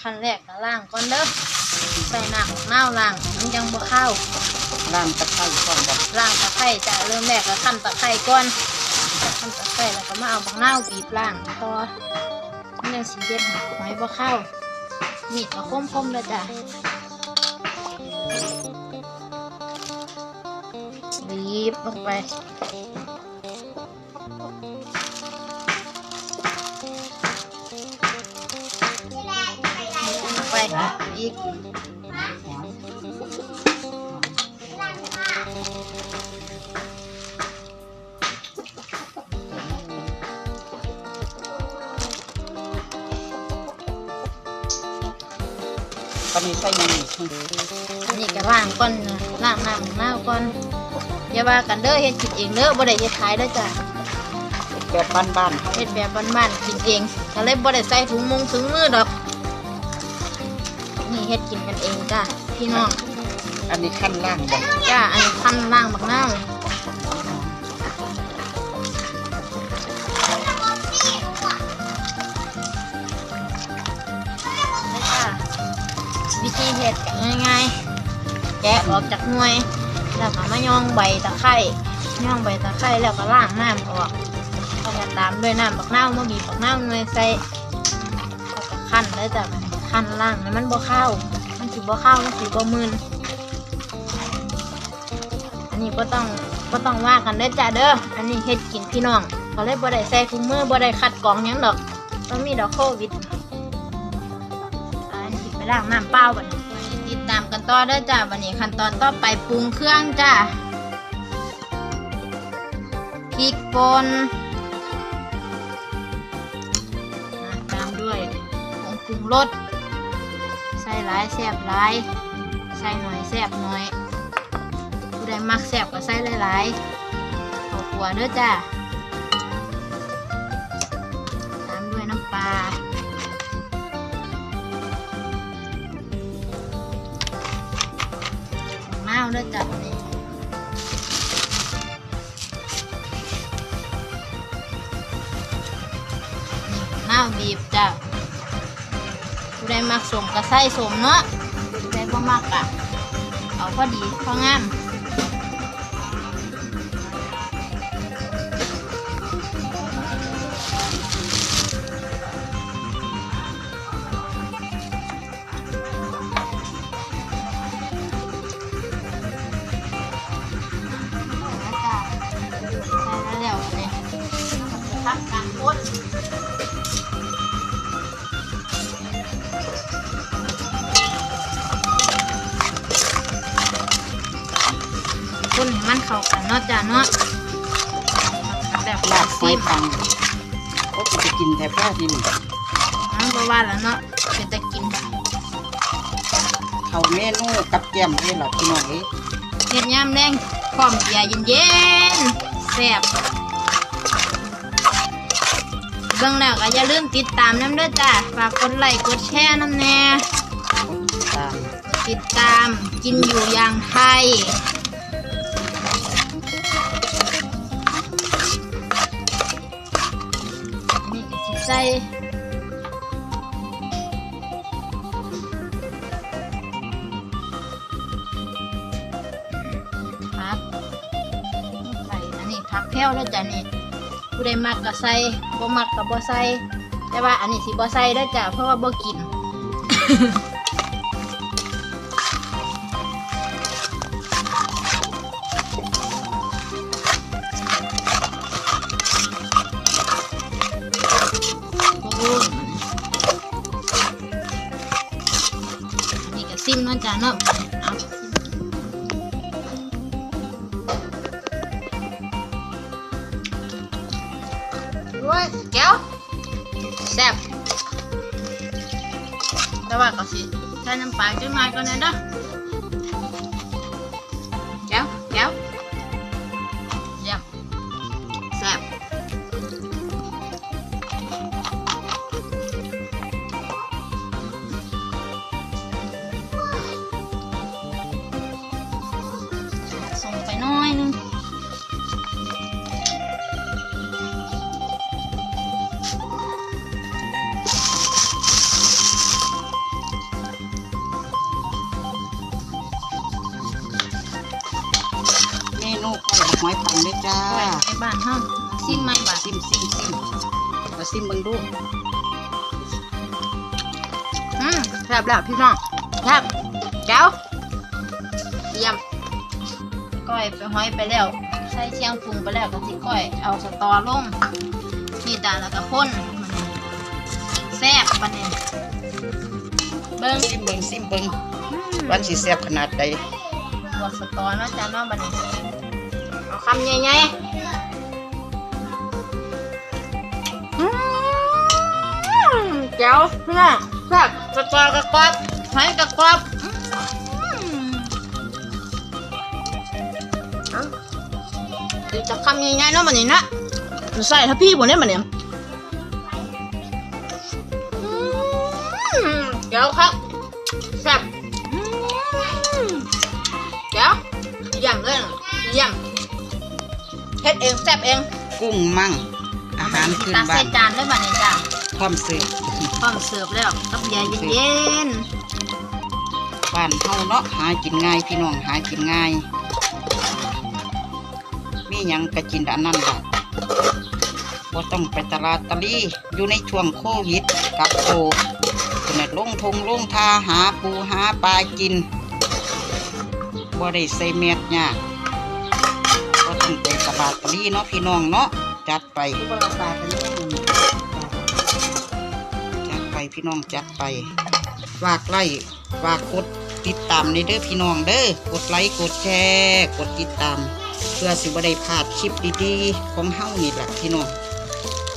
ขั้นแรกก็ล้างก่อนเด้อใส่น้ำมะนาวล้าง มันยังบ่เข้าน้ำตะไคร้ก่อนบ่ล้างตะไคร้จ้ะเริ่มแรกก็ขั้นตะไคร้ก่อนขั้นตะไคร้แล้วก็มาเอามะนาวบีบล้างต่อมันยังสีเด็ดหอยบ่เข้ามีดก็คมๆเลยจ้ะบีบลงไป อีกตอนนี้ใส่ยังอีกอันนี้ก็ล้างก่อนนะล้างน้ำมะนาวก่อนอย่าว่ากันเด้อเฮ็ดกินเองเด้อบ่ได้เฮ็ดขายเด้อจ้ะแบบบ้านๆเขาเฮ็ดแบบบ้านๆกินเองก็เลยบ่ได้ใส่ถุงมงถุงมือดอกนี่ เฮ็ดกินกันเองจ้ะพี่น้องอันนี้ขั้นล่างบ่จ้าอันนี้พันล้างบักนาวนี่จ้ะวิธีเฮ็ดก็ง่ายๆแกะออกจากหน่วย แล้วก็มาย่องใบตะไคร้ย่องใบตะไคร้แล้วก็ล้างน้ำออกแล้วก็ตามด้วยน้ำบักนาวมาบีบบักนาวหน่วยใส่แล้วก็คั่นแล้วจ้ะ คันล่างให้มันบ่เข้าวมันสิบ่เข้าวมันสิบ่มึนอันนี้ก็ต้องก็ต้องว่ากันเด้อจ้าเด้อ อันนี้เฮ็ดกินพี่น้องก็เลยบ่ได้ใส่ถุงมือบ่ได้คัดกรองหยังดอกต้องมีดอกโควิดอันนี้ไปล้างน้ำเปล่าบัดนี้ติดตามกันต่อเด้อจ้าวันนี้ขั้นตอนต่อไปปรุงเครื่องจ้าพริกป่นตามด้วยผงปรุงรส หลายแซ่บหลายใส่หน่อยแซ่บหน่อย ผู้ใดมักแซ่บก็ใส่หลายๆข้าวคั่วเด้อจ้าตามด้วยน้ำปลามะนาเด้อจ้าบัดนี้นี่มะนาบีบจ้า ผู้ใดมักสมก็ใส่สมเนาะผู้ใดบ่มักอะเอาพอดีพองามใส่แล้วเนี่ยพักการพ่นพ่นใมันเข้ากันเนาะจ้าเนาะแบบลาบหซีอยมปังก็จะกินแต่ผ้าที่นี่น้ำว่าแล้วเนาะเป็นตะกินเขาเมนูกับแก้มให้หลับพี่น้องเอ้ยเฮ็ดยามแรงพร้อมเบียร์เย็นๆแซ่บเบิ่งแล้วก็อย่าลืมติดตามน้ำเด้อจ้าฝากกดไลค์กดแชร์น้ำแน่ตามติดตามกินอยู่อย่างไทย ใจพักใส่อันนี้พักแพ้วแล้วจ้ะนี่ผู้ใดมักก็ใส่บ่มักก็บ่ใส่แต่ว่าอันนี้สิบ่ใส่แล้วจ้ะเพราะว่าบ่กิน นี่ก็ซิมเนาะจ้าเนาะเอาด้วยแก้วแซ่บแต่ว่าก็สิใช้น้ำปลาจังหน่อยก่อนนะ เลยจ้าก้อยในบ้านเฮาซิมไม่บาดซิมซิมซิมมาซิมเบิ่งดูอืมแซ่บแล้วพี่น้องแซ่บแก้วเยี่ยมก้อยไปห้อยไปแล้วใส่เชียงปรุงไปแล้วก็สิก้อยเอาสตอลงนี่ตาแล้วก็พ่นแซ่บปะเนี่ยเบิ้งซิมเบิ่งซิมเบิ่งอืมวันสิแซ่บขนาดใดบวกสตอเนาะจ้าเนาะบัดนี้ เอาคำใหญ่ๆอืมแก้วพี่น้องแซ่บสตอบกระกรอบหอยกระกรอบเอาอีกจะคำใหญ่ๆเนาะบัดนี้นะใส่ถ้าพี่บ่เนี่ยบัดนี้อืมแก้วครับ เฮ็ดเองแซ่บเองกุ้งมั่ง อาหารพื้นตักบ้าใส่นจานด้วยบัดนี้จ้ะพร้อมเสิร์ฟพร้อมเสิร์ฟแล้วกับเบียร์เย็นบ้านเฮาเนาะหากินง่ายพี่น้องหากินง่าย มีหยังก็กินอันนั้นล่ะบ่ต้องไปตลาดตะลีอยู่ในช่วงโควิดกับโคขนาดลงทงลงทาหาปูหาปลากินบ่ได้ใส่เม็ดยากบ่ ต้องไปาดตะลีเนาะพี่น้องเนาะจัดไปจัดไปพี่น้องจัดไปฝากไลค์ฝากกดติดตามในเด้อพี่น้องเด้อกดไลค์กดแชร์กดติดตาม เพื่อสิบได้พลาดคลิปดีๆ ของเฮ้านี่แหละพี่น้อง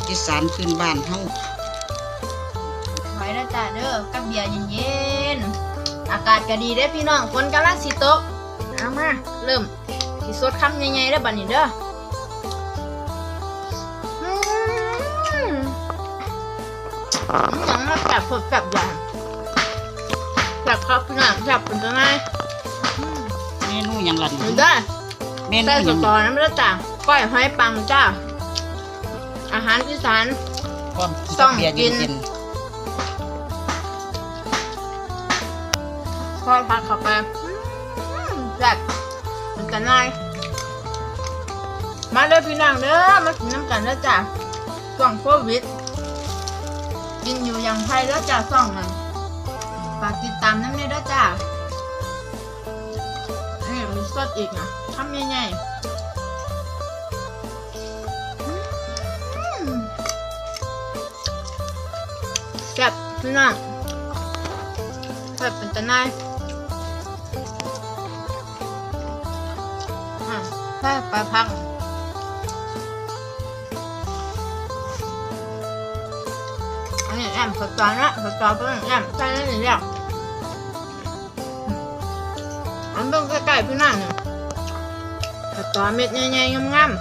อีสานพื้นบ้านเฮ้าไว้แล้วจ้าเด้อกับเบียร์เย็นๆอากาศก็ดีเด้อพี่น้องฝนกำลังสิตกเอามาเริ่ม สิสดคำใหญ่ๆเด้อบัดนี้เด้ออืมอหยังมาแบบสดแบบอย่างแบบครับพี่น้องแบบเป็นจังไงอืมเมนูหยังล่ะเห็นี่นได้เมนูใส่หสยังตอน้ำเลือดจ้าก้อยหอยปังจ้า อาหารอีสานพร้อมต้องเบียร์กิน เย็นทอดผักเข้าไปอืมแซ่บ มันกันง่ายมาเด้อพี่น้องเด้อมากินน้ำกันเด้อจ้าช่วงโควิด กินอยู่อย่างไทยเด้อจ้าซ่องมันฝากติดตามน้ำเนี่ยเด้อจ้านี่มีสดอีกนะทำยังไงแซ่บพี่น้องแซ่บเป็นตะนายอะแซ่บไปพักอันนี้แอมสตอนะสตอเป็นแอมใช่แล้วนี่แล้วอันต้องใกล้ๆพี่นั่นเนี่ยสตอเม็ดใหญ่ๆงามๆ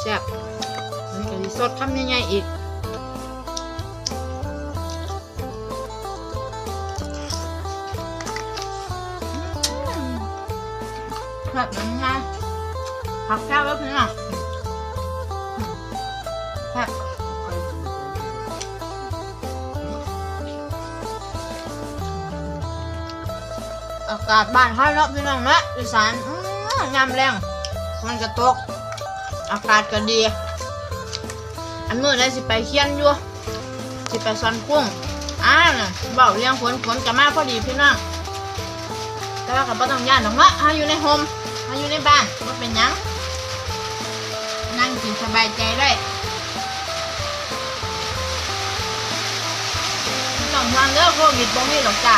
แซ่บอันนี้ก็สิสดคำใหญ่ๆอีก แบบนั้นไงผักแก้วแล้วพี่น้องแบบอากาศบ้านเขาเนาะพี่น้องนะอีสานอื้อยามแรงมันก็ตก อากาศก็ดี อันมื้อได้สิไปเคียนอยู่สิไปซอนกุ้งอ่าน่ะเบาเลี้ยงฝนฝนจะมาพอดีพี่น้องแต่ว่าก็บ่ต้องย่านหรอกนะเฮาอยู่ในโฮม อยู่ในบ้านมันเป็นยังนั่งกินสบายใจได้ไม่ต้องห่วงเด้อโควิดบ่มีหรอกจ้า